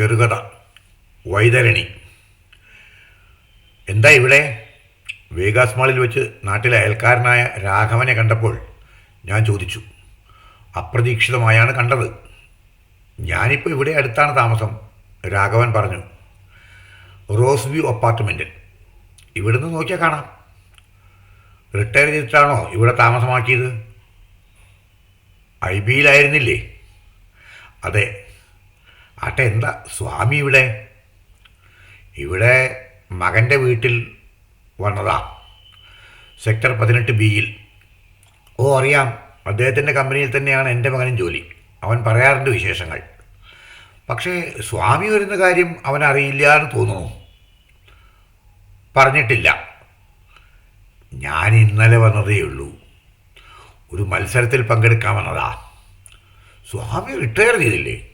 ചെറുകഥ വൈതരണി. എന്താ ഇവിടെ? വേഗാസ് മാളിൽ വെച്ച് നാട്ടിലെ അയൽക്കാരനായ രാഘവനെ കണ്ടപ്പോൾ ഞാൻ ചോദിച്ചു അപ്രതീക്ഷിതമായാണ് കണ്ടത്. ഞാനിപ്പോൾ ഇവിടെ അടുത്താണ് താമസം രാഘവൻ പറഞ്ഞു. റോസ് വ്യൂ അപ്പാർട്ട്മെന്റിൽ ഇവിടുന്ന് നോക്കിയാൽ കാണാം. റിട്ടയർ ചെയ്തിട്ടാണോ ഇവിടെ താമസമാക്കിയത്? ഐ ബിയിലായിരുന്നില്ലേ അതെ ആട്ടെ എന്താ സ്വാമി ഇവിടെ? ഇവിടെ മകന്റെ വീട്ടിൽ വന്നതാ. സെക്ടർ പതിനെട്ട് ബിയിൽ. ഓ അറിയാം. അദ്ദേഹത്തിന്റെ കമ്പനിയിൽ തന്നെയാണ് എന്റെ മകനും ജോലി. അവൻ പറയാറുണ്ട് വിശേഷങ്ങൾ. പക്ഷേ സ്വാമി വരുന്ന കാര്യം അവൻ അറിയില്ല എന്ന് തോന്നുന്നു. പറഞ്ഞിട്ടില്ല. ഞാൻ ഇന്നലെ വന്നതേ ഉള്ളൂ. ഒരു മത്സരത്തിൽ പങ്കെടുക്കാമെന്നതാ. സ്വാമി റിട്ടയർ ചെയ്തില്ലേ?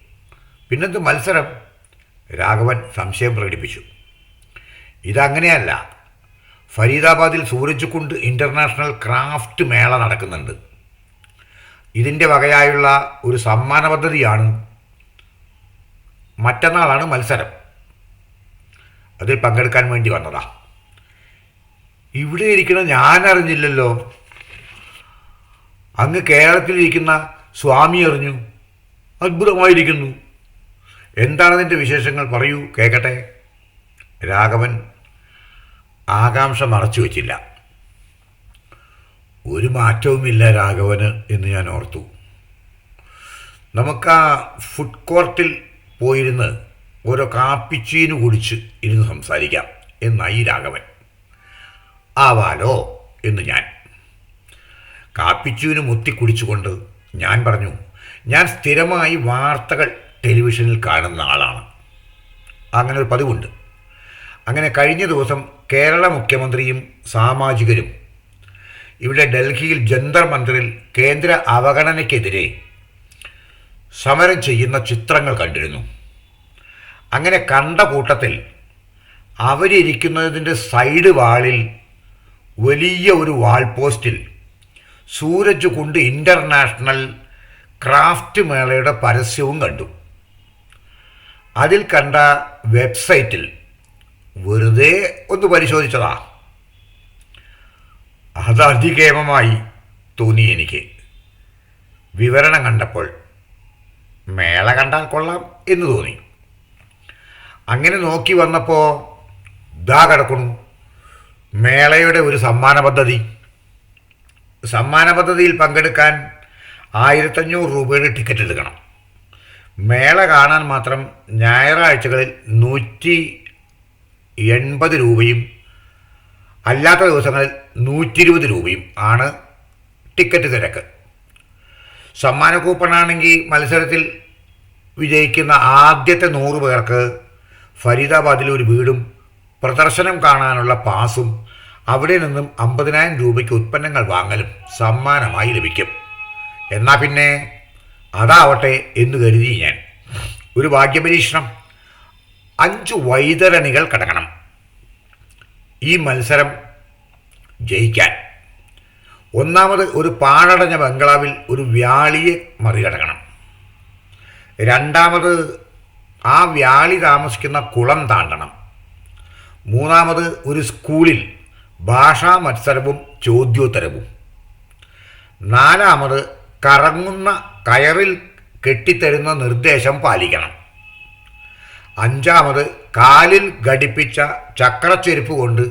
പിന്നെന്ത് മത്സരം? രാഘവൻ സംശയം പ്രകടിപ്പിച്ചു. ഇതങ്ങനെയല്ല. ഫരീദാബാദിൽ സൂരജ് കുണ്ട് ഇന്റർനാഷണൽ ക്രാഫ്റ്റ് മേള നടക്കുന്നുണ്ട്. ഇതിന്റെ വകയായുള്ള ഒരു സമ്മാന പദ്ധതിയാണ് മറ്റന്നാളാണ് മത്സരം. അതിൽ പങ്കെടുക്കാൻ വേണ്ടി വന്നതാ. ഇവിടെ ഇരിക്കുന്ന ഞാൻ അറിഞ്ഞില്ലല്ലോ അങ്ങ് കേരളത്തിലിരിക്കുന്ന സ്വാമി അറിഞ്ഞു. അത്ഭുതമായിരിക്കുന്നു. എന്താണ് അതിന്റെ വിശേഷങ്ങൾ പറയൂ കേൾക്കട്ടെ രാഘവൻ ആകാംക്ഷ മറച്ചു വച്ചില്ല. ഒരു മാറ്റവുമില്ല രാഘവന് എന്ന് ഞാൻ ഓർത്തു. നമുക്ക് ആ ഫുഡ് കോർട്ടിൽ പോയിരുന്ന് ഓരോ കാപ്പിച്ചീന് കുടിച്ച് ഇരുന്ന് സംസാരിക്കാം എന്നായി രാഘവൻ. ആവാലോ എന്ന് ഞാൻ. കാപ്പിച്ചൂന് മുത്തി കുടിച്ചുകൊണ്ട് ഞാൻ പറഞ്ഞു ഞാൻ സ്ഥിരമായി വാർത്തകൾ ടെലിവിഷനിൽ കാണുന്ന ആളാണ്. അങ്ങനെ ഒരു പതിവുണ്ട്. അങ്ങനെ കഴിഞ്ഞ ദിവസം കേരള മുഖ്യമന്ത്രിയും സാമാജികരും ഇവിടെ ഡൽഹിയിൽ ജന്തർ മന്ദിറിൽ കേന്ദ്ര അവഗണനയ്ക്കെതിരെ സമരം ചെയ്യുന്ന ചിത്രങ്ങൾ കണ്ടിരുന്നു. അങ്ങനെ കണ്ട കൂട്ടത്തിൽ അവരിയ്ക്കുന്നതിന്റെ സൈഡ് വാളിൽ വലിയ ഒരു വാൾ പോസ്റ്റിൽ സൂരജ് കുണ്ട് ഇന്റർനാഷണൽ ക്രാഫ്റ്റ് മേളയുടെ പരസ്യവും കണ്ടു. അതിൽ കണ്ട വെബ്സൈറ്റിൽ വെറുതെ ഒന്ന് പരിശോധിച്ചതാ. അത് അതികേമമായി തോന്നി എനിക്ക്. വിവരണം കണ്ടപ്പോൾ മേള കണ്ടാൽ കൊള്ളാം എന്ന് തോന്നി. അങ്ങനെ നോക്കി വന്നപ്പോൾ ദാ കിടക്കണു മേളയുടെ ഒരു സമ്മാന പദ്ധതി. സമ്മാന പദ്ധതിയിൽ പങ്കെടുക്കാൻ ആയിരത്തഞ്ഞൂറ് രൂപയുടെ ടിക്കറ്റ് എടുക്കണം. മേള കാണാൻ മാത്രം ഞായറാഴ്ചകളിൽ നൂറ്റി എൺപത് രൂപയും അല്ലാത്ത ദിവസങ്ങളിൽ നൂറ്റി ഇരുപത് രൂപയും ആണ് ടിക്കറ്റ് നിരക്ക് സമ്മാന കൂപ്പണാണെങ്കിൽ മത്സരത്തിൽ വിജയിക്കുന്ന ആദ്യത്തെ നൂറ് പേർക്ക് ഫരീദാബാദിൽ ഒരു വീടും പ്രദർശനം കാണാനുള്ള പാസും അവിടെ നിന്നും അമ്പതിനായിരം രൂപയ്ക്ക് ഉൽപ്പന്നങ്ങൾ വാങ്ങലും സമ്മാനമായി ലഭിക്കും. എന്നാൽ പിന്നെ അതാവട്ടെ എന്ന് കരുതി ഞാൻ. ഒരു ഭാഗ്യപരീക്ഷണം. അഞ്ച് വൈതരണികൾ കടക്കണം. ഈ മത്സരം ജയിക്കാൻ. ഒന്നാമത് ഒരു പാഴടഞ്ഞ ബംഗ്ലാവിൽ ഒരു വ്യാളിയെ മറികടക്കണം. രണ്ടാമത് ആ വ്യാളി താമസിക്കുന്ന കുളം താണ്ടണം. മൂന്നാമത് ഒരു സ്കൂളിൽ ഭാഷാ മത്സരവും ചോദ്യോത്തരവും. നാലാമത് കറങ്ങുന്ന കയറിൽ കെട്ടിത്തരുന്ന നിർദ്ദേശം പാലിക്കണം. അഞ്ചാമത് കാലിൽ ഘടിപ്പിച്ച ചക്രച്ചെരുപ്പ് കൊണ്ട്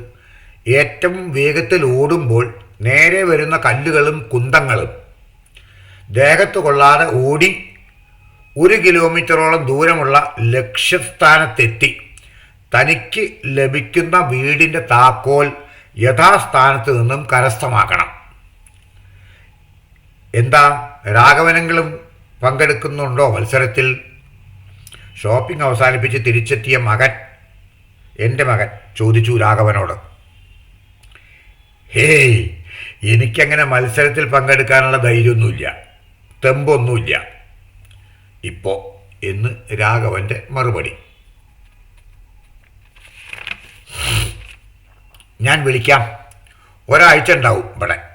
ഏറ്റവും വേഗത്തിൽ ഓടുമ്പോൾ നേരെ വരുന്ന കല്ലുകളും കുന്തങ്ങളും. ദേഹത്ത് കൊള്ളാതെ ഓടി ഒരു കിലോമീറ്ററോളം ദൂരമുള്ള ലക്ഷ്യസ്ഥാനത്തെത്തി. തനിക്ക് ലഭിക്കുന്ന വീടിന്റെ താക്കോൽ യഥാസ്ഥാനത്ത് നിന്നും കരസ്ഥമാക്കണം. എന്താ രാഘവനെങ്കിലും പങ്കെടുക്കുന്നുണ്ടോ മത്സരത്തിൽ? ഷോപ്പിംഗ് അവസാനിപ്പിച്ച് തിരിച്ചെത്തിയ മകൻ എന്റെ മകൻ ചോദിച്ചു രാഘവനോട്. ഹേയ് എനിക്കങ്ങനെ മത്സരത്തിൽ പങ്കെടുക്കാനുള്ള ധൈര്യമൊന്നുമില്ല തെമ്പൊന്നുമില്ല. ഇപ്പോൾ എന്ന് രാഘവന്റെ മറുപടി. ഞാൻ വിളിക്കാം. ഒരാഴ്ച ഉണ്ടാവും ഇവിടെ.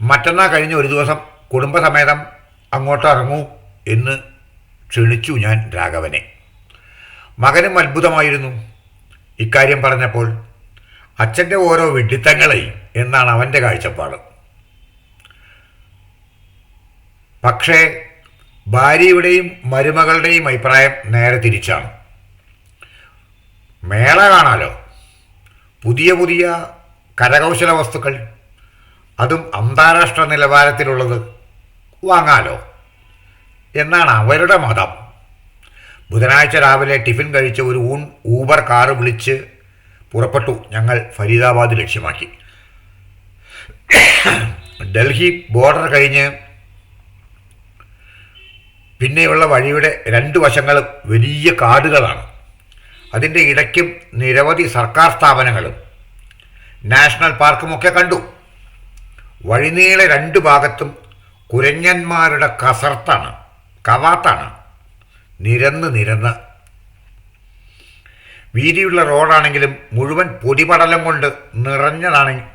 മറ്റന്നാൾ കഴിഞ്ഞ ഒരു ദിവസം കുടുംബസമേതം അങ്ങോട്ട് ഇറങ്ങൂ എന്ന് ക്ഷണിച്ചു ഞാൻ രാഘവനെ. മകനും അത്ഭുതമായിരുന്നു. ഇക്കാര്യം പറഞ്ഞപ്പോൾ അച്ഛന്റെ ഓരോ വിഡിത്തങ്ങളെ എന്നാണ് അവന്റെ കാഴ്ചപ്പാട്. പക്ഷേ ഭാര്യയുടെയും മരുമകളുടെയും അഭിപ്രായം നേരെ തിരിച്ചാണ്. മേള കാണാലോ? പുതിയ പുതിയ കരകൗശല വസ്തുക്കൾ അതും അന്താരാഷ്ട്ര നിലവാരത്തിലുള്ളത് വാങ്ങാലോ. എന്നാണ് അവരുടെ മതം. ബുധനാഴ്ച രാവിലെ ടിഫിൻ കഴിച്ച ഒരു ഊൺ ഊബർ കാറ് വിളിച്ച് പുറപ്പെട്ടു ഞങ്ങൾ ഫരീദാബാദ് ലക്ഷ്യമാക്കി. ഡൽഹി ബോർഡർ കഴിഞ്ഞ് പിന്നെയുള്ള വഴിയുടെ രണ്ട് വശങ്ങളും വലിയ കാടുകളാണ്. അതിന്റെ ഇടയ്ക്കും നിരവധി സർക്കാർ സ്ഥാപനങ്ങളും നാഷണൽ പാർക്കുമൊക്കെ കണ്ടു. വഴിനീളെ രണ്ടു ഭാഗത്തും കുരങ്ങന്മാരുടെ കസർത്താണ് കവാത്താണ്. നിരന്ന് നിരന്ന്. വീതിയുള്ള റോഡാണെങ്കിലും മുഴുവൻ പൊടിപടലം കൊണ്ട് നിറഞ്ഞതാണ്.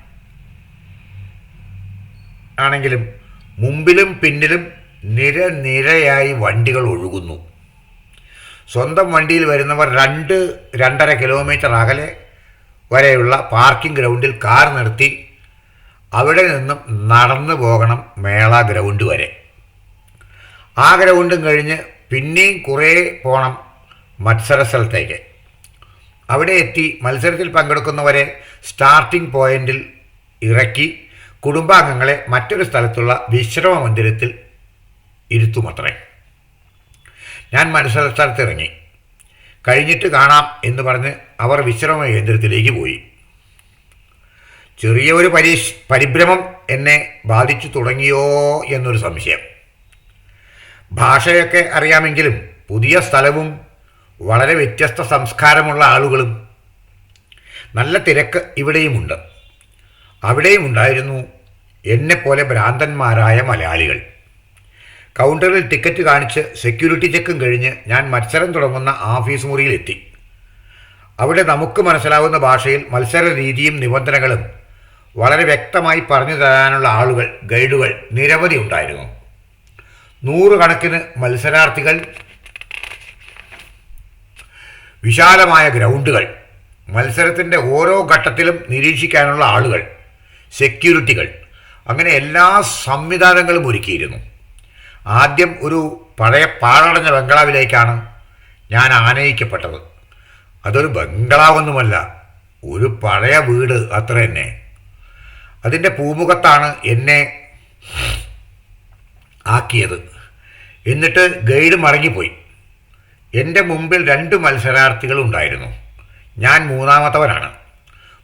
ആണെങ്കിലും മുമ്പിലും പിന്നിലും നിര നിരയായി വണ്ടികൾ ഒഴുകുന്നു. സ്വന്തം വണ്ടിയിൽ വരുന്നവർ രണ്ട് രണ്ടര കിലോമീറ്റർ അകലെ വരെയുള്ള പാർക്കിംഗ് ഗ്രൗണ്ടിൽ കാർ നിർത്തി അവിടെ നിന്നും നടന്നു പോകണം മേള ഗ്രൗണ്ട് വരെ. ആ ഗ്രൗണ്ടും കഴിഞ്ഞ് പിന്നെയും കുറേ പോകണം മത്സര സ്ഥലത്തേക്ക്. അവിടെ എത്തി മത്സരത്തിൽ പങ്കെടുക്കുന്നവരെ സ്റ്റാർട്ടിംഗ് പോയിന്റിൽ ഇറക്കി കുടുംബാംഗങ്ങളെ മറ്റൊരു സ്ഥലത്തുള്ള വിശ്രമ മന്ദിരത്തിൽ ഇരുത്തുമത്രേ. ഞാൻ മത്സര സ്ഥലത്തിറങ്ങി കഴിഞ്ഞിട്ട് കാണാം എന്ന് പറഞ്ഞ് അവർ വിശ്രമ കേന്ദ്രത്തിലേക്ക് പോയി. ചെറിയ ഒരു പരീക്ഷ പരിഭ്രമം എന്നെ ബാധിച്ചു തുടങ്ങിയോ എന്നൊരു സംശയം. ഭാഷയൊക്കെ അറിയാമെങ്കിലും പുതിയ സ്ഥലവും വളരെ വ്യത്യസ്ത സംസ്കാരമുള്ള ആളുകളും നല്ല തിരക്ക് ഇവിടെയുമുണ്ട്. അവിടെയും ഉണ്ടായിരുന്നു എന്നെപ്പോലെ ഭ്രാന്തന്മാരായ മലയാളികൾ. കൗണ്ടറിൽ ടിക്കറ്റ് കാണിച്ച് സെക്യൂരിറ്റി ചെക്കും കഴിഞ്ഞ് ഞാൻ മത്സരം തുടങ്ങുന്ന ആഫീസ് മുറിയിലെത്തി. അവിടെ നമുക്ക് മനസ്സിലാവുന്ന ഭാഷയിൽ മത്സര രീതിയും നിബന്ധനകളും വളരെ വ്യക്തമായി പറഞ്ഞു തരാനുള്ള ആളുകൾ ഗൈഡുകൾ നിരവധി ഉണ്ടായിരുന്നു. നൂറുകണക്കിന് മത്സരാർത്ഥികൾ വിശാലമായ ഗ്രൗണ്ടുകൾ മത്സരത്തിന്റെ ഓരോ ഘട്ടത്തിലും നിരീക്ഷിക്കാനുള്ള ആളുകൾ സെക്യൂരിറ്റികൾ അങ്ങനെ എല്ലാ സംവിധാനങ്ങളും ഒരുക്കിയിരുന്നു. ആദ്യം ഒരു പഴയ പാഴടഞ്ഞ ബംഗ്ലാവിലേക്കാണ് ഞാൻ ആനയിക്കപ്പെട്ടത്. അതൊരു ബംഗ്ലാവൊന്നുമല്ല ഒരു പഴയ വീട് അത്ര തന്നെ അതിന്റെ പൂമുഖത്താണ് എന്നെ ആക്കിയത്. എന്നിട്ട് ഗൈഡ് മടങ്ങിപ്പോയി. എന്റെ മുമ്പിൽ രണ്ട് മത്സരാർത്ഥികൾ ഉണ്ടായിരുന്നു. ഞാൻ മൂന്നാമത്തവനാണ്.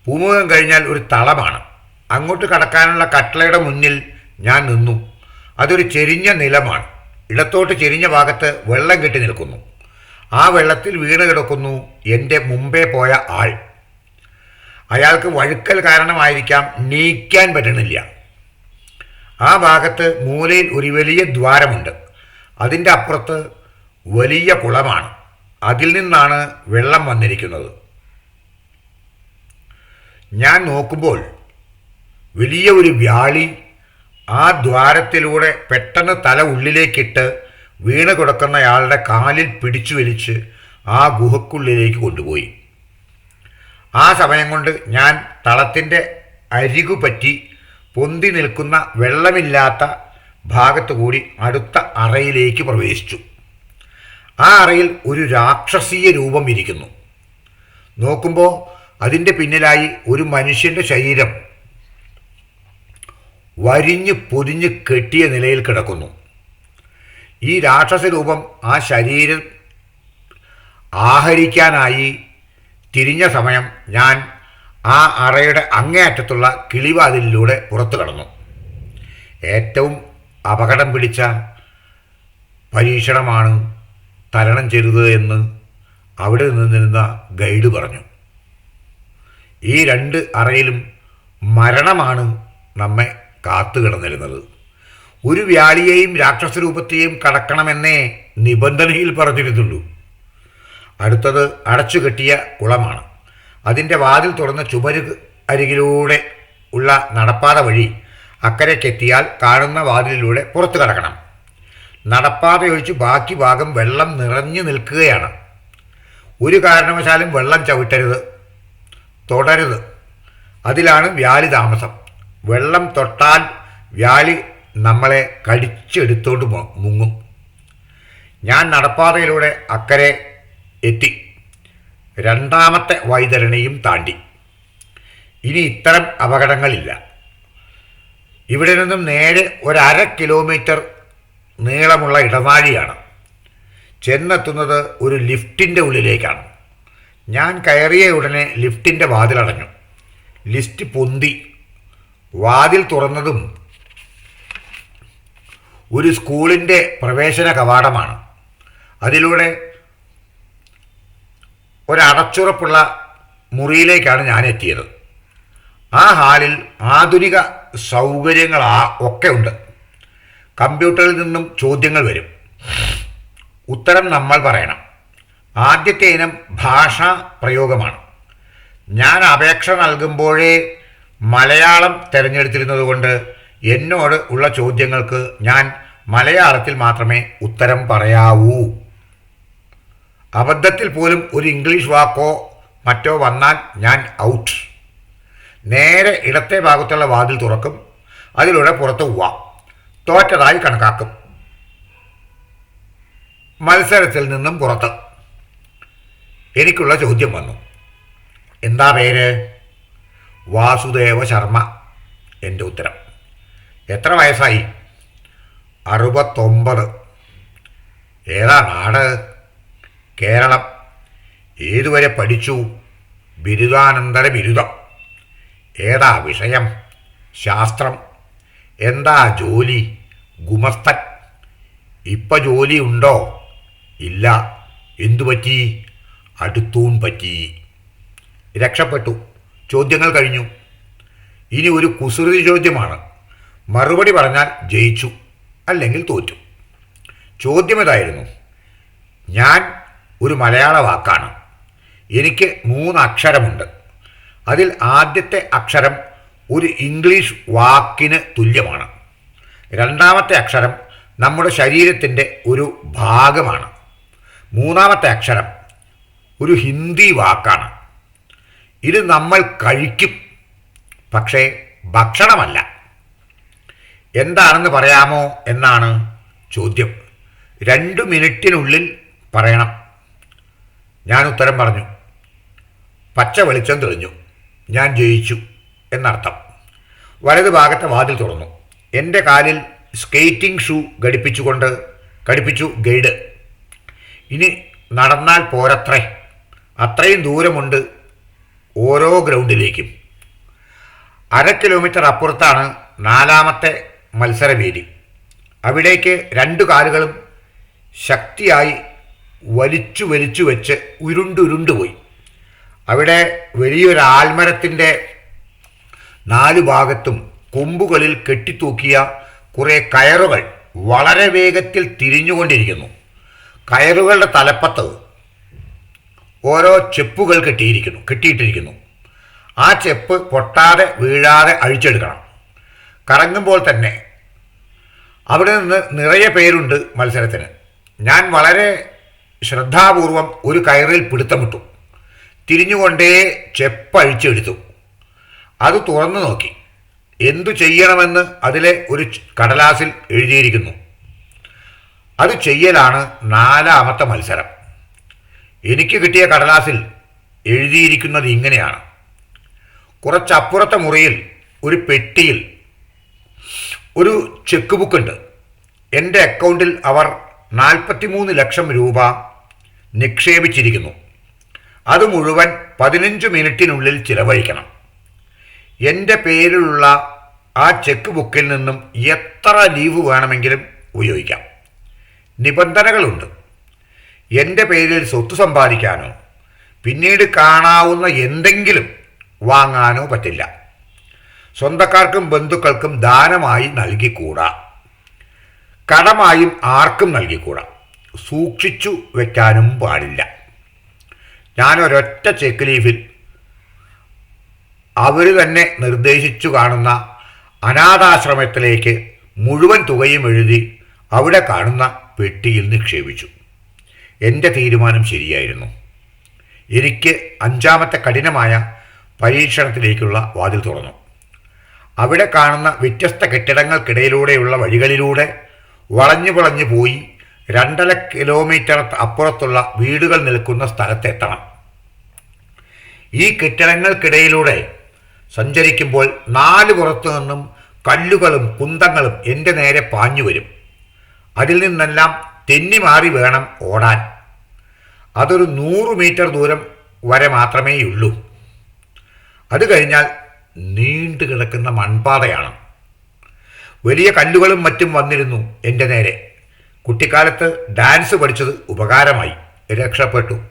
പൂമുഖം കഴിഞ്ഞാൽ ഒരു തളമാണ്. അങ്ങോട്ട് കടക്കാനുള്ള കട്ടളയുടെ മുന്നിൽ ഞാൻ നിന്നു. അതൊരു ചെരിഞ്ഞ നിലമാണ്. ഇടത്തോട്ട് ചെരിഞ്ഞ ഭാഗത്ത് വെള്ളം കെട്ടി നിൽക്കുന്നു. ആ വെള്ളത്തിൽ വീണ് കിടക്കുന്നു എന്റെ മുമ്പേ പോയ ആൾ. അയാൾക്ക് വഴുക്കൽ കാരണമായിരിക്കാം നീക്കാൻ പറ്റണില്ല. ആ ഭാഗത്ത് മൂലയിൽ ഒരു വലിയ ദ്വാരമുണ്ട്. അതിന്റെ അപ്പുറത്ത് വലിയ കുളമാണ്. അതിൽ നിന്നാണ് വെള്ളം വന്നിരിക്കുന്നത്. ഞാൻ നോക്കുമ്പോൾ വലിയ ഒരു വ്യാളി ആ ദ്വാരത്തിലൂടെ പെട്ടെന്ന് തല ഉള്ളിലേക്കിട്ട് വീണ് കിടക്കുന്നയാളുടെ കാലിൽ പിടിച്ചു വലിച്ച് ആ ഗുഹക്കുള്ളിലേക്ക് കൊണ്ടുപോയി. ആ സമയം കൊണ്ട് ഞാൻ തളത്തിന്റെ അരികു പറ്റി പൊന്തി നിൽക്കുന്ന വെള്ളമില്ലാത്ത ഭാഗത്തു കൂടി അടുത്ത അറയിലേക്ക് പ്രവേശിച്ചു. ആ അറയിൽ ഒരു രാക്ഷസീയ രൂപം ഇരിക്കുന്നു. നോക്കുമ്പോൾ അതിന്റെ പിന്നിലായി ഒരു മനുഷ്യന്റെ ശരീരം വരിഞ്ഞ് പൊതിഞ്ഞ് കെട്ടിയ നിലയിൽ കിടക്കുന്നു. ഈ രാക്ഷസ രൂപം ആ ശരീരം ആഹരിക്കാനായി തിരിഞ്ഞ സമയം ഞാൻ ആ അറയുടെ അങ്ങേയറ്റത്തുള്ള കിളിവാതിലിലൂടെ പുറത്തു കടന്നു. ഏറ്റവും അപകടം പിടിച്ച പരീക്ഷണമാണ് തരണം ചെയ്തത് എന്ന് അവിടെ നിന്നിരുന്ന ഗൈഡ് പറഞ്ഞു. ഈ രണ്ട് അറയിലും മരണമാണ് നമ്മെ കാത്തു കിടന്നിരുന്നത്. ഒരു വ്യാളിയെയും രാക്ഷസരൂപത്തെയും കടക്കണമെന്നേ നിബന്ധനയിൽ പറഞ്ഞിരുന്നുള്ളൂ. അടുത്തത് അടച്ചുകെട്ടിയ കുളമാണ്. അതിന്റെ വാതിൽ തുറന്ന് ചുമര് അരികിലൂടെ ഉള്ള നടപ്പാത വഴി അക്കരയ്ക്കെത്തിയാൽ കാണുന്ന വാതിലിലൂടെ പുറത്തു കടക്കണം. നടപ്പാതയൊഴിച്ച് ബാക്കി ഭാഗം വെള്ളം നിറഞ്ഞു നിൽക്കുകയാണ്. ഒരു കാരണവശാലും വെള്ളം ചവിട്ടരുത്. തൊടരുത്. അതിലാണ് വ്യാലി താമസം. വെള്ളം തൊട്ടാൽ വ്യാലി നമ്മളെ കടിച്ചെടുത്തോണ്ട് മുങ്ങും. ഞാൻ നടപ്പാതയിലൂടെ അക്കരെ എത്തി രണ്ടാമത്തെ വൈതരണിയും താണ്ടി. ഇനി ഇത്തരം അപകടങ്ങളില്ല. ഇവിടെ നിന്നും നേരെ ഒരര കിലോമീറ്റർ നീളമുള്ള ഇടനാഴിയാണ്. ചെന്നെത്തുന്നത് ഒരു ലിഫ്റ്റിന്റെ ഉള്ളിലേക്കാണ്. ഞാൻ കയറിയ ഉടനെ ലിഫ്റ്റിന്റെ വാതിലടഞ്ഞു. ലിസ്റ്റ് പൊന്തി. വാതിൽ തുറന്നതും ഒരു സ്കൂളിന്റെ പ്രവേശന കവാടമാണ്. അതിലൂടെ ഒരടച്ചുറപ്പുള്ള മുറിയിലേക്കാണ് ഞാൻ എത്തിയത് ആ ഹാളിൽ ആധുനിക സൗകര്യങ്ങൾ ഒക്കെ ഉണ്ട്. കമ്പ്യൂട്ടറിൽ നിന്നും ചോദ്യങ്ങൾ വരും. ഉത്തരം നമ്മൾ പറയണം. ആദ്യത്തെ ഇനം ഭാഷാ പ്രയോഗമാണ്. ഞാൻ അപേക്ഷ നൽകുമ്പോഴേ മലയാളം തിരഞ്ഞെടുത്തിരുന്നത് കൊണ്ട് എന്നോട് ഉള്ള ചോദ്യങ്ങൾക്ക് ഞാൻ മലയാളത്തിൽ മാത്രമേ ഉത്തരം പറയാവൂ. അബദ്ധത്തിൽ പോലും ഒരു ഇംഗ്ലീഷ് വാക്കോ മറ്റോ വന്നാൽ ഞാൻ ഔട്ട്. നേരെ ഇടത്തെ ഭാഗത്തുള്ള വാതിൽ തുറക്കും. അതിലൂടെ പുറത്തു പോവാം തോറ്റതായി കണക്കാക്കും. മത്സരത്തിൽ നിന്നും പുറത്ത്. എനിക്കുള്ള ചോദ്യം വന്നു. എന്താ പേര്? വാസുദേവ ശർമ്മ. എന്റെ ഉത്തരം. എത്ര വയസ്സായി? അറുപത്തൊമ്പത്. ഏതാ നാട്? കേരളം ഏതുവരെ പഠിച്ചു? ബിരുദാനന്തര ബിരുദം. ഏതാ വിഷയം? ശാസ്ത്രം. എന്താ ജോലി? ഗുമസ്തൻ. ഇപ്പം ജോലി ഉണ്ടോ? ഇല്ല. എന്തു പറ്റി? അടുത്തൂൺ പറ്റി. രക്ഷപ്പെട്ടു. ചോദ്യങ്ങൾ കഴിഞ്ഞു. ഇനി ഒരു കുസൃതി ചോദ്യമാണ്. മറുപടി പറഞ്ഞാൽ ജയിച്ചു അല്ലെങ്കിൽ തോറ്റു. ചോദ്യം ഇതായിരുന്നു. ഞാൻ ഒരു മലയാള വാക്കാണ്. എനിക്ക് മൂന്ന് അക്ഷരമുണ്ട്. അതിൽ ആദ്യത്തെ അക്ഷരം ഒരു ഇംഗ്ലീഷ് വാക്കിന് തുല്യമാണ്. രണ്ടാമത്തെ അക്ഷരം നമ്മുടെ ശരീരത്തിന്റെ ഒരു ഭാഗമാണ്. മൂന്നാമത്തെ അക്ഷരം ഒരു ഹിന്ദി വാക്കാണ്. ഇത് നമ്മൾ കഴിക്കും പക്ഷേ ഭക്ഷണമല്ല. എന്താണെന്ന് പറയാമോ എന്നാണ് ചോദ്യം. രണ്ട് മിനിറ്റിനുള്ളിൽ പറയണം. ഞാൻ ഉത്തരം പറഞ്ഞു. പച്ച വെളിച്ചം തെളിഞ്ഞു. ഞാൻ ജയിച്ചു എന്നർത്ഥം. വലത് ഭാഗത്തെ വാതിൽ തുറന്നു. എന്റെ കാലിൽ സ്കേറ്റിംഗ് ഷൂ ഘടിപ്പിച്ചുകൊണ്ട് ഘടിപ്പിച്ചു ഗൈഡ്. ഇനി നടന്നാൽ പോരത്രേ. അത്രയും ദൂരമുണ്ട് ഓരോ ഗ്രൗണ്ടിലേക്കും. അര കിലോമീറ്റർ അപ്പുറത്താണ് നാലാമത്തെ മത്സരവേദി അവിടേക്ക് രണ്ടു കാലുകളും ശക്തിയായി വലിച്ചു വലിച്ചു വെച്ച് ഉരുണ്ടുരുണ്ടുപോയി അവിടെ വലിയൊരു ആൽമരത്തിന്റെ നാലു ഭാഗത്തും കൊമ്പുകളിൽ കെട്ടിത്തൂക്കിയ കുറേ കയറുകൾ വളരെ വേഗത്തിൽ തിരിഞ്ഞുകൊണ്ടിരിക്കുന്നു. കയറുകളുടെ തലപ്പത്ത് ഓരോ ചെപ്പുകൾ കെട്ടിയിരിക്കുന്നു കെട്ടിയിട്ടിരിക്കുന്നു. ആ ചെപ്പ് പൊട്ടാതെ വീഴാതെ അഴിച്ചെടുക്കണം. കറങ്ങുമ്പോൾ തന്നെ അവിടെ നിന്ന് നിറയെ പേരുണ്ട് മത്സരത്തിന്. ഞാൻ വളരെ ശ്രദ്ധാപൂർവം ഒരു കയറിൽ പിടുത്തമിട്ടു. തിരിഞ്ഞുകൊണ്ടേ ചെപ്പഴിച്ചെടുത്തു. അത് തുറന്നു നോക്കി. എന്തു ചെയ്യണമെന്ന് അതിലെ ഒരു കടലാസിൽ എഴുതിയിരിക്കുന്നു. അത് ചെയ്യലാണ് നാലാമത്തെ മത്സരം. എനിക്ക് കിട്ടിയ കടലാസിൽ എഴുതിയിരിക്കുന്നത് ഇങ്ങനെയാണ്. കുറച്ചപ്പുറത്തെ മുറിയിൽ ഒരു പെട്ടിയിൽ ഒരു ചെക്ക് ബുക്ക് ഉണ്ട് എന്റെ അക്കൗണ്ടിൽ അവർ നാൽപ്പത്തിമൂന്ന് ലക്ഷം രൂപ നിക്ഷേപിച്ചിരിക്കുന്നു. അത് മുഴുവൻ പതിനഞ്ച് മിനിറ്റിനുള്ളിൽ ചിലവഴിക്കണം. എന്റെ പേരിലുള്ള ആ ചെക്ക് ബുക്കിൽ നിന്നും എത്ര ലീവ് വേണമെങ്കിലും ഉപയോഗിക്കാം. നിബന്ധനകളുണ്ട്. എന്റെ പേരിൽ സ്വത്ത് സമ്പാദിക്കാനോ പിന്നീട് കാണാവുന്ന എന്തെങ്കിലും വാങ്ങാനോ പറ്റില്ല. സ്വന്തക്കാർക്കും ബന്ധുക്കൾക്കും ദാനമായി നൽകിക്കൂടാ. കടമായും ആർക്കും നൽകിക്കൂടാ. സൂക്ഷിച്ചു വയ്ക്കാനും പാടില്ല. ഞാനൊരൊറ്റ ചെക്ക് ലീഫിൽ അവർ തന്നെ നിർദ്ദേശിച്ചു കാണുന്ന അനാഥാശ്രമത്തിലേക്ക് മുഴുവൻ തുകയും എഴുതി അവിടെ കാണുന്ന പെട്ടിയിൽ നിക്ഷേപിച്ചു. എന്റെ തീരുമാനം ശരിയായിരുന്നു. എനിക്ക് അഞ്ചാമത്തെ കഠിനമായ പരീക്ഷണത്തിലേക്കുള്ള വാതിൽ തുറന്നു. അവിടെ കാണുന്ന വ്യത്യസ്ത കെട്ടിടങ്ങൾക്കിടയിലൂടെയുള്ള വഴികളിലൂടെ വളഞ്ഞു വളഞ്ഞു പോയി രണ്ടര കിലോമീറ്റർ അപ്പുറത്തുള്ള വീടുകൾ നിൽക്കുന്ന സ്ഥലത്തെത്തണം ഈ കെട്ടിടങ്ങൾക്കിടയിലൂടെ സഞ്ചരിക്കുമ്പോൾ നാല് പുറത്തു നിന്നും കല്ലുകളും കുന്തങ്ങളും എന്റെ നേരെ പാഞ്ഞു വരും. അതിൽ നിന്നെല്ലാം തെന്നി മാറി വേണം ഓടാൻ. അതൊരു നൂറ് മീറ്റർ ദൂരം വരെ മാത്രമേയുള്ളൂ. അത് കഴിഞ്ഞാൽ നീണ്ടു കിടക്കുന്ന മൺപാതയാണ്. വലിയ കല്ലുകളും മറ്റും വന്നിരുന്നു എന്റെ നേരെ. കുട്ടിക്കാലത്ത് ഡാൻസ് പഠിച്ചത് ഉപകാരമായി. രക്ഷപ്പെട്ടു.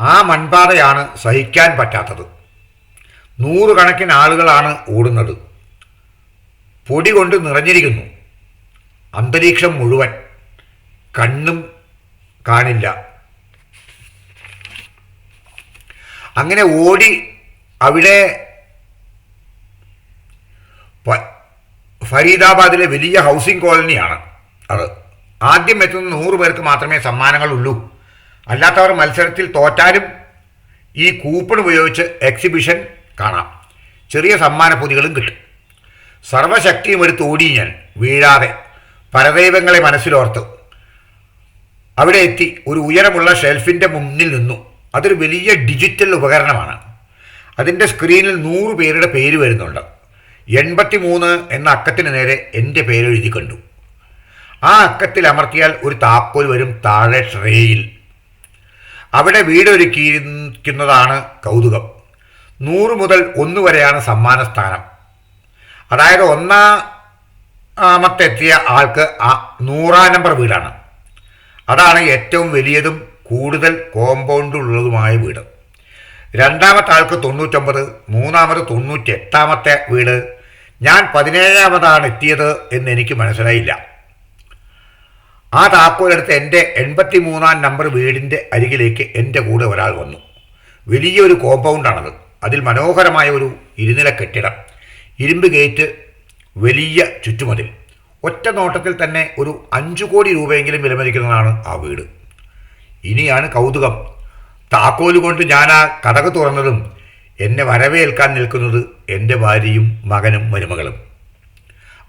ആ മൺപാതയാണ് സഹിക്കാൻ പറ്റാത്തത്. നൂറുകണക്കിന് ആളുകളാണ് ഓടുന്നത്. പൊടി കൊണ്ട് നിറഞ്ഞിരിക്കുന്നു. അന്തരീക്ഷം മുഴുവൻ കണ്ണും കാണില്ല. അങ്ങനെ ഓടി അവിടെ ഫരീദാബാദിലെ വലിയ ഹൗസിംഗ് കോളനിയാണ് അത്. ആദ്യം എത്തുന്ന നൂറ് പേർക്ക് മാത്രമേ സമ്മാനങ്ങളുള്ളൂ. അല്ലാത്തവർ മത്സരത്തിൽ തോറ്റാലും ഈ കൂപ്പൺ ഉപയോഗിച്ച് എക്സിബിഷൻ കാണാം. ചെറിയ സമ്മാന പൊതികളും കിട്ടും. സർവശക്തിയും എടുത്ത് ഓടി ഞാൻ വീഴാതെ പരദൈവങ്ങളെ മനസ്സിലോർത്ത്. അവിടെ എത്തി ഒരു ഉയരമുള്ള ഷെൽഫിന്റെ മുന്നിൽ നിന്നു. അതൊരു വലിയ ഡിജിറ്റൽ ഉപകരണമാണ്. അതിന്റെ സ്ക്രീനിൽ നൂറ് പേരുടെ പേര് വരുന്നുണ്ട്. എൺപത്തി മൂന്ന് എന്ന അക്കത്തിന് നേരെ എന്റെ പേരെഴുതി കണ്ടു. ആ അക്കത്തിൽ അമർത്തിയാൽ ഒരു താക്കോൽ വരും താഴെ ട്രേയിൽ. അവിടെ വീടൊരുക്കിയിരിക്കുന്നതാണ് കൗതുകം. നൂറ് മുതൽ ഒന്ന് വരെയാണ് സമ്മാന സ്ഥാനം അതായത് ഒന്നാമത്തെ എത്തിയ ആൾക്ക് ആ നൂറാം നമ്പർ വീടാണ്. അതാണ് ഏറ്റവും വലിയതും കൂടുതൽ കോമ്പൗണ്ട് ഉള്ളതുമായ വീട്. രണ്ടാമത്തെ ആൾക്ക് തൊണ്ണൂറ്റൊമ്പത് മൂന്നാമത് തൊണ്ണൂറ്റി എട്ടാമത്തെ വീട്. ഞാൻ പതിനേഴാമതാണ് എത്തിയത് എന്ന് എനിക്ക് മനസ്സിലായില്ല. ആ താക്കോലെടുത്ത് എന്റെ എൺപത്തി മൂന്നാം നമ്പർ വീടിന്റെ അരികിലേക്ക് എന്റെ കൂടെ ഒരാൾ വന്നു. വലിയൊരു കോമ്പൗണ്ടാണത്. അതിൽ മനോഹരമായ ഒരു ഇരുനില കെട്ടിടം. ഇരുമ്പ് ഗേറ്റ് വലിയ ചുറ്റുമതിൽ. ഒറ്റ നോട്ടത്തിൽ തന്നെ ഒരു അഞ്ചു കോടി രൂപയെങ്കിലും വിലമതിക്കുന്നതാണ് ആ വീട്. ഇനിയാണ് കൗതുകം. താക്കോൽ കൊണ്ട് ഞാൻ ആ കഥക് തുറന്നതും എന്നെ വരവേൽക്കാൻ നിൽക്കുന്നത് എന്റെ ഭാര്യയും മകനും മരുമകളും.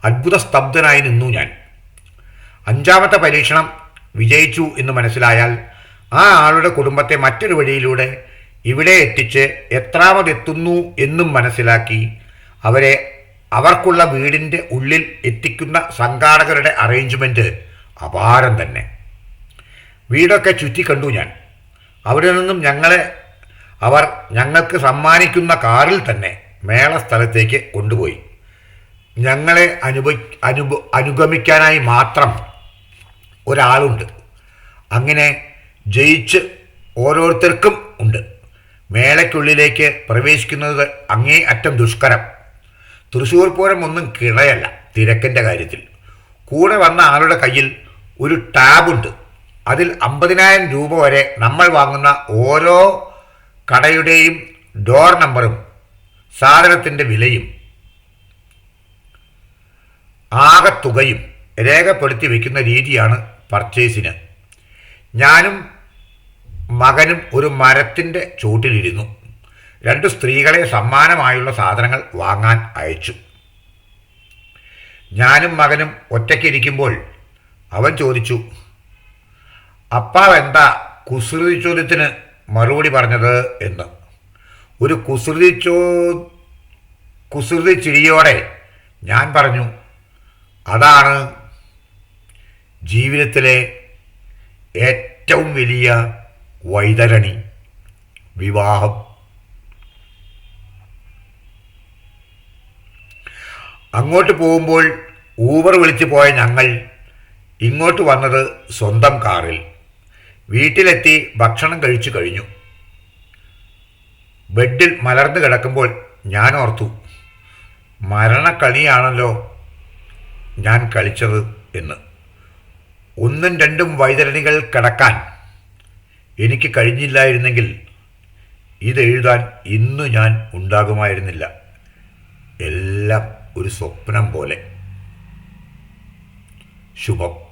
അത്ഭുത സ്തബ്ധനായി നിന്നു ഞാൻ. അഞ്ചാമത്തെ പരീക്ഷണം വിജയിച്ചു എന്ന് മനസ്സിലായാൽ ആ ആളുടെ കുടുംബത്തെ മറ്റൊരു വഴിയിലൂടെ ഇവിടെ എത്തിച്ച് എത്രാമതെത്തുന്നു എന്നും മനസ്സിലാക്കി അവരെ അവർക്കുള്ള വീടിന്റെ ഉള്ളിൽ എത്തിക്കുന്ന സംഘാടകരുടെ അറേഞ്ച്മെന്റ് അപാരം തന്നെ. വീടൊക്കെ ചുറ്റി കണ്ടു ഞാൻ. അവിടെ നിന്നും ഞങ്ങളെ അവർ ഞങ്ങൾക്ക് സമ്മാനിക്കുന്ന കാറിൽ തന്നെ മേള സ്ഥലത്തേക്ക് കൊണ്ടുപോയി. ഞങ്ങളെ അനുഭവ അനുഭ അനുഗമിക്കാനായി മാത്രം ഒരാളുണ്ട്. അങ്ങനെ ജയിച്ച് ഓരോരുത്തർക്കും ഉണ്ട്. മേളയ്ക്കുള്ളിലേക്ക് പ്രവേശിക്കുന്നത് അങ്ങേ അറ്റം ദുഷ്കരം. തൃശ്ശൂർ പൂരം ഒന്നും കിളയല്ല തിരക്കിന്റെ കാര്യത്തിൽ. കൂടെ വന്ന ആളുടെ കയ്യിൽ ഒരു ടാബുണ്ട്. അതിൽ അമ്പതിനായിരം രൂപ വരെ നമ്മൾ വാങ്ങുന്ന ഓരോ കടയുടെയും ഡോർ നമ്പറും സാധനത്തിന്റെ വിലയും ആകെ തുകയും രേഖപ്പെടുത്തി വയ്ക്കുന്ന രീതിയാണ് പർച്ചേസിന് ഞാനും മകനും ഒരു മരത്തിന്റെ ചൂട്ടിലിരുന്നു രണ്ട് സ്ത്രീകളെ സമ്മാനമായുള്ള സാധനങ്ങൾ വാങ്ങാൻ അയച്ചു. ഞാനും മകനും ഒറ്റയ്ക്കിരിക്കുമ്പോൾ അവൻ ചോദിച്ചു അപ്പാവെന്താ കുസൃതി ചോദ്യത്തിന് മറുപടി പറഞ്ഞത്? എന്ന്. ഒരു കുസൃതി ചോ കുസൃതി ചിരിയോടെ ഞാൻ പറഞ്ഞു അതാണ് ജീവിതത്തിലെ ഏറ്റവും വലിയ വൈതരണി വിവാഹം. അങ്ങോട്ട് പോകുമ്പോൾ ഊബർ വിളിച്ചു പോയ ഞങ്ങൾ ഇങ്ങോട്ട് വന്നത് സ്വന്തം കാറിൽ. വീട്ടിലെത്തി ഭക്ഷണം കഴിച്ചു കഴിഞ്ഞു. ബെഡിൽ മലർന്നു കിടക്കുമ്പോൾ ഞാൻ ഓർത്തു മരണക്കളിയാണല്ലോ ഞാൻ കളിച്ചത് എന്ന്. ഒന്നും രണ്ടും വൈതരണികൾ കടക്കാൻ എനിക്ക് കഴിഞ്ഞില്ലായിരുന്നെങ്കിൽ ഇതെഴുതാൻ ഇന്നു ഞാൻ ഉണ്ടാകുമായിരുന്നില്ല. എല്ലാം ഒരു സ്വപ്നം പോലെ. ശുഭം.